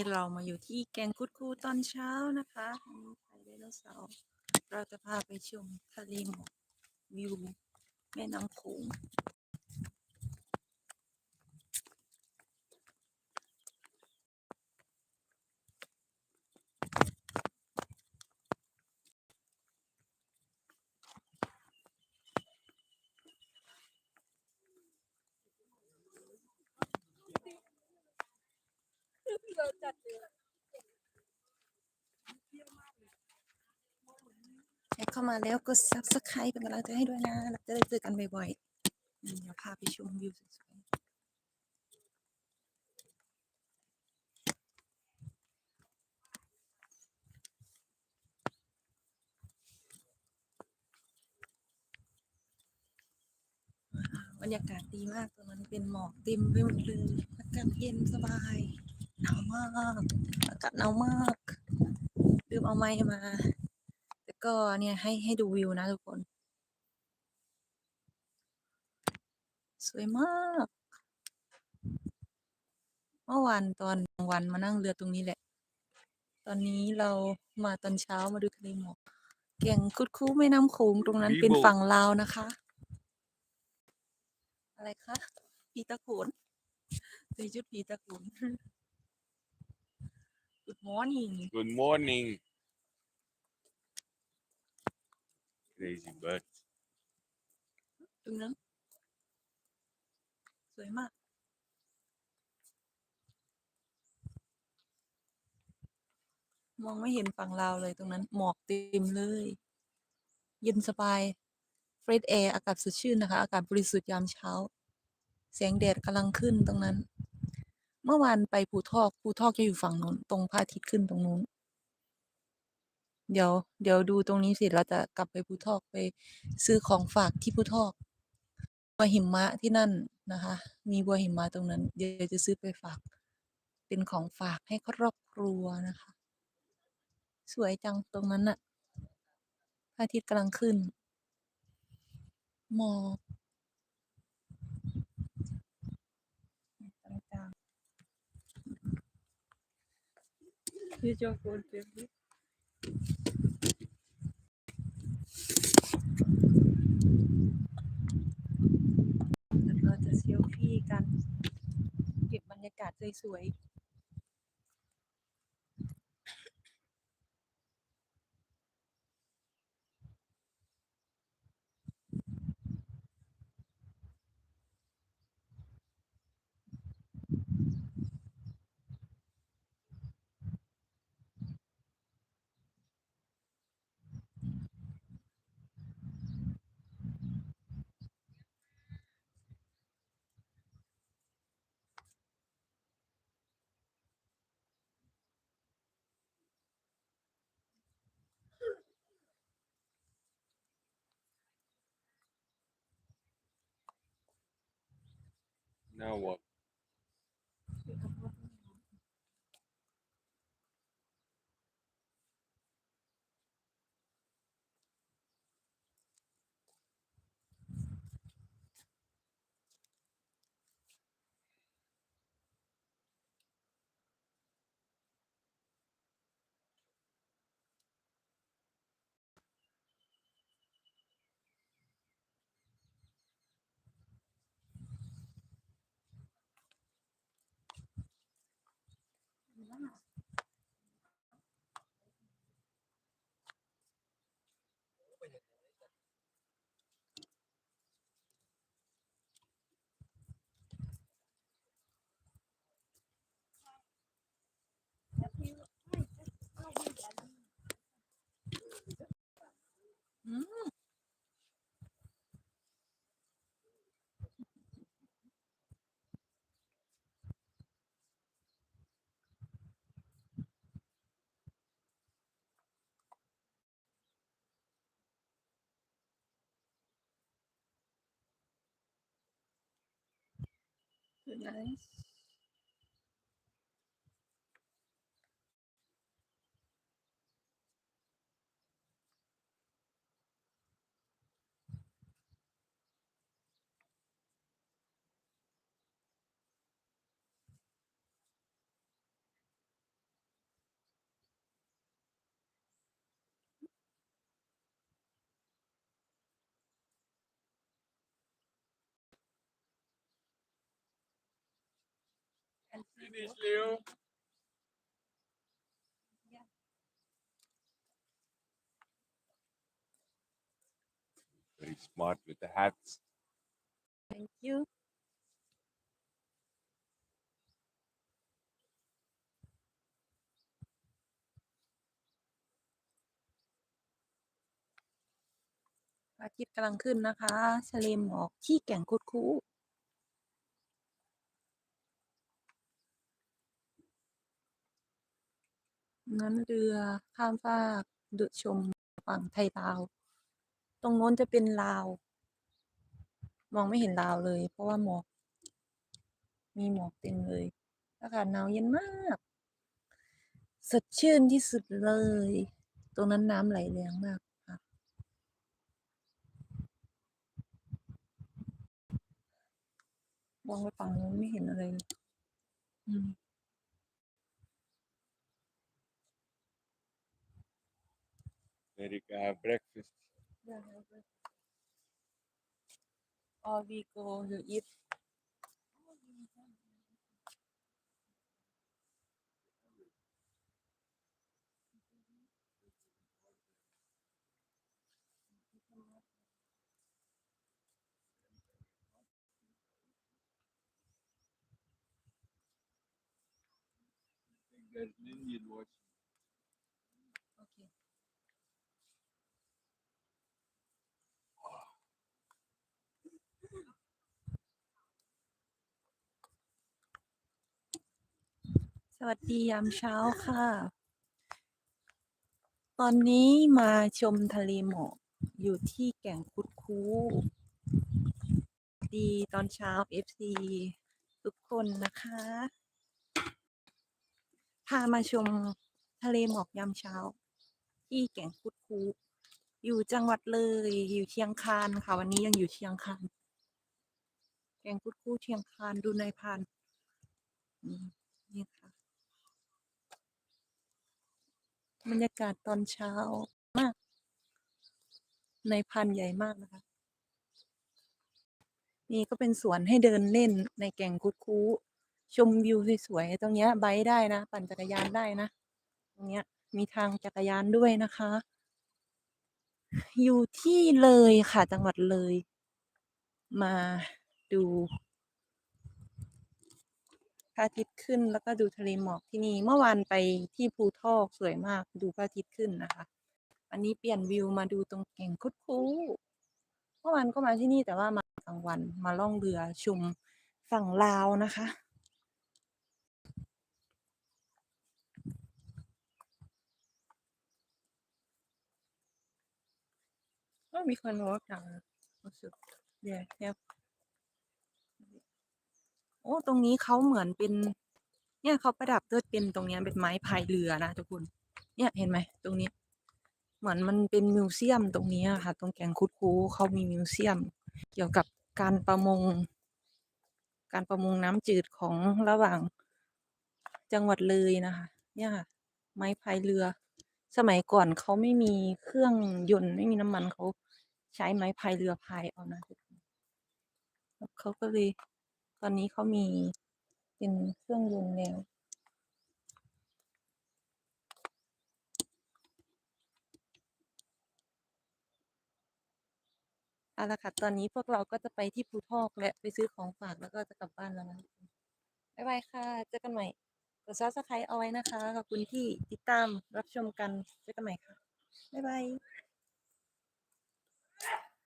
นี้เรามาอยู่ที่แกงคุดคูตอนเช้านะคะอันนี้ไปไดโนเสาร์เราจะพาไปชมทะเลหมอกวิวแม่น้ำโขง เข้ามาแล้วก็ subscribe เป็นกำลังใจให้ด้วยนะเราจะได้เจอกันบ่อยๆเดี๋ยวพาไปชมวิวสวยๆบรรยากาศดีมากตรงนั้นเป็นหมอกเต็มไปหมดเลยอากาศเย็นสบาย หนาวมากอากาศหนาวมากลืมเอาไม้มาแต่ก็เนี่ยให้ให้ดูวิวนะทุกคน สวยมาก เมื่อวานตอนกลางวันมานั่งเรือตรงนี้แหละ ตอนนี้เรามาตอนเช้ามาดูทะเลหมอกแก่งคุดคู้แม่น้ำโขงตรงนั้นผีเป็นโบกฝั่งลาวนะคะ อะไรคะผีตะโขนใส่ชุดผีตะโขน Good morning Good morning. Crazy bird. ตรงนั้นสวยมาก มองไม่เห็นฝั่งลาวเลยตรงนั้น หมอกเต็มเลย เย็นสบาย เฟรชแอร์อากาศสดชื่นนะคะ อากาศบริสุทธิ์ยามเช้า แสงแดดกำลังขึ้นตรงนั้น เมื่อวานไปภูทอกภูทอกจะอยู่ฝั่งนู้นตรงพระอาทิตย์ขึ้นตรงนู้น เดี๋ยว เดี๋ยวดูตรงนี้เสร็จเราจะกลับไปภูทอกไปซื้อของฝากที่ภูทอกบัวหิมะที่นั่นนะคะ มีบัวหิมะตรงนั้น เดี๋ยวจะซื้อไปฝาก เป็นของฝากให้ครอบครัวนะคะ สวยจังตรงนั้นน่ะพระอาทิตย์กำลังขึ้นหมอกต่าง ๆคือจอโฟนเต็มที่เดี๋ยวเราจะเซลฟี่กัน เก็บบรรยากาศสวยๆ Now what? não. nice. Finish, Leo. Very smart with the hats. thank you พระอาทิตย์กำลังขึ้นนะคะทะเลหมอกที่แก่งคุดคู นั้นเรือข้ามฟากดูชมฝั่งไทยลาว ตรงโน้นจะเป็นลาว มองไม่เห็นลาวเลย เพราะว่าหมอก มีหมอกเต็มเลย อากาศหนาวเย็นมาก สดชื่นที่สุดเลย ตรงนั้นน้ำไหลแรงมากค่ะมองไปฝั่งนู้นไม่เห็นอะไรอืม There you can have breakfast. or we go to eat There's an Indian watching. วัสดียามเช้าค่ะ ตอนนี้มาชมทะเลหมอกอยู่ที่แก่งคุดคูดีตอนเช้า FC ทุกคนนะคะ พามาชมทะเลหมอกยามเช้า ที่แก่งคุดคูอยู่จังหวัดเลยอยู่เชียงคานค่ะ วันนี้ยังอยู่เชียงคานแก่งคุดคูเชียงคานดูในพานอืมนี่ค่ะ บรรยากาศตอนเช้ามาก ในพันใหญ่มากนะคะ นี่ก็เป็นสวนให้เดินเล่นในแก่งคุดคูชมวิวสวยๆตรงเนี้ยไบค์ได้นะ ปั่นจักรยานได้นะ ตรงเนี้ยมีทางจักรยานด้วยนะคะ อยู่ที่เลยค่ะจังหวัดเลย มาดู ระอาทิตย์ขึ้น แล้วก็ดูทะเลหมอกที่นี่ เมื่อวานไปที่ภูทอกสวยมากดูพระอาทิตย์ขึ้นนะคะ อันนี้เปลี่ยนวิวมาดูตรงแก่งคุดคูเมื่อวานก็มาที่นี่แต่ว่ามากลางวันมาล่องเรือชมฝั่งลาวนะคะก็มีคนวอล์กทางรู้สึกเดี๋ยวแค่ โอ้ตรงนี้เขาเหมือนเป็น เนี่ยเขาประดับด้วยเป็นตรงนี้เป็นไม้พายเรือนะทุกคน เนี่ยเห็นไหมตรงนี้ เหมือนมันเป็นมิวเซียมตรงนี้ค่ะ ตรงแก่งคุดคูเขามีมิวเซียม เกี่ยวกับการประมง การประมงน้ำจืดของระหว่างจังหวัดเลยนะคะ เนี่ยค่ะ ไม้พายเรือ สมัยก่อนเขาไม่มีเครื่องยนต์ไม่มีน้ำมันเขาใช้ไม้พายเรือพายเอานะทุกคนเขาก็เลย ตอนนี้เขามีเป็นเครื่องยนต์แล้วเอาละค่ะตอนนี้พวกเราก็จะไปที่ภูทอกและไปซื้อของฝากแล้วก็จะกลับบ้านแล้วนะบ๊ายบายค่ะ เจอกันใหม่ กดซับสไครต์เอาไว้นะคะ ขอบคุณที่ติดตามรับชมกัน เจอกันใหม่ค่ะ บ๊ายบาย